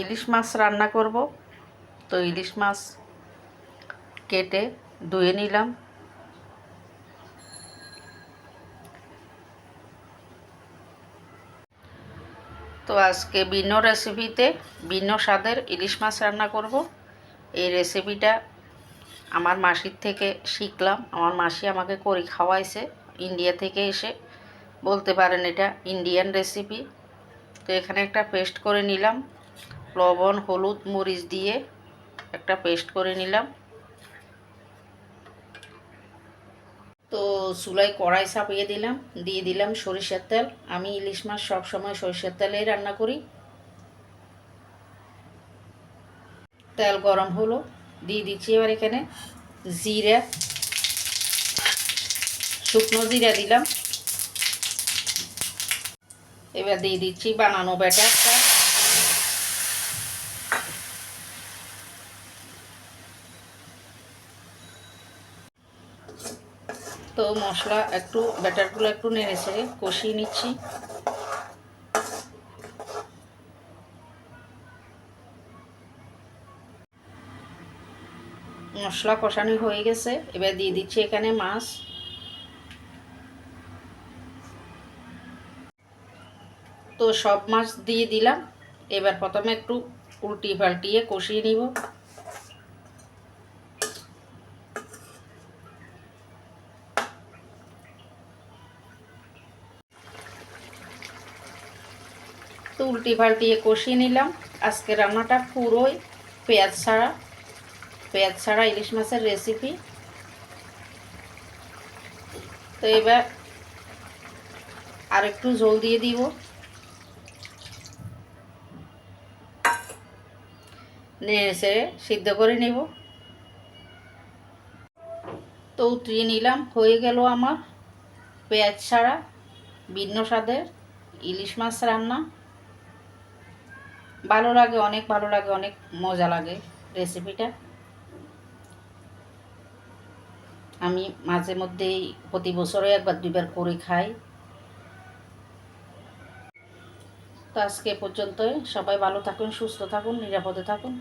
ইলিশ মাছ রান্না করব। তো ইলিশ মাছ কেটে ধুয়ে নিলাম। তো আজকে ভিন্ন রেসিপিতে ভিন্ন স্বাদের ইলিশ মাছ রান্না করব। এই রেসিপিটা আমার মাসির থেকে শিখলাম। আমার মাসি আমাকে করে খাওয়াইছে, ইন্ডিয়া থেকে এসে। বলতে পারেন এটা ইন্ডিয়ান রেসিপি। তো এখানে একটা পেস্ট করে নিলাম। লবণ, হলুদ, মরিচ দিয়ে একটা পেস্ট করে নিলাম। তো চুলায় কড়াই চাপিয়ে দিলাম, দিয়ে দিলাম সরিষার তেল। আমি ইলিশ মাছ সবসময় সরিষার তেলেই রান্না করি। তেল গরম হলো, দিয়ে দিচ্ছি এবার এখানে জিরা। শুকনো জিরা দিলাম। এবার দিয়ে দিচ্ছি বানানো ব্যাটারটা। তো মশলা একটু, ব্যাটারগুলো একটু নেড়ে ছেড়ে কষিয়ে নিচ্ছি। মশলা কষানো হয়ে গেছে। এবার দিয়ে দিচ্ছি এখানে মাছ। তো সব মাছ দিয়ে দিলাম। এবার প্রথমে একটু উল্টি পাল্টিয়ে কষিয়ে নিব। তো উল্টি পাল্টিয়ে কষিয়ে নিলাম। আজকে রান্নাটা পুরোই পেঁয়াজ ছাড়া। পেঁয়াজ ছাড়া ইলিশ মাছের রেসিপি তো এবার আর একটু জল দিয়ে দিব। নেড়ে ছেড়ে সিদ্ধ করে নেব। তো উতরিয়ে নিলাম। হয়ে গেল আমার পেঁয়াজ ছাড়া ভিন্ন স্বাদের ইলিশ মাছ রান্না। ভালো লাগে, অনেক ভালো লাগে, অনেক মজা লাগে রেসিপিটা আমি মাঝে মধ্যেই প্রতি বছরে একবার, দুইবার করে খাই। তো আজকে পর্যন্ত সবাই ভালো থাকুন, সুস্থ থাকুন, নিরাপদে থাকুন।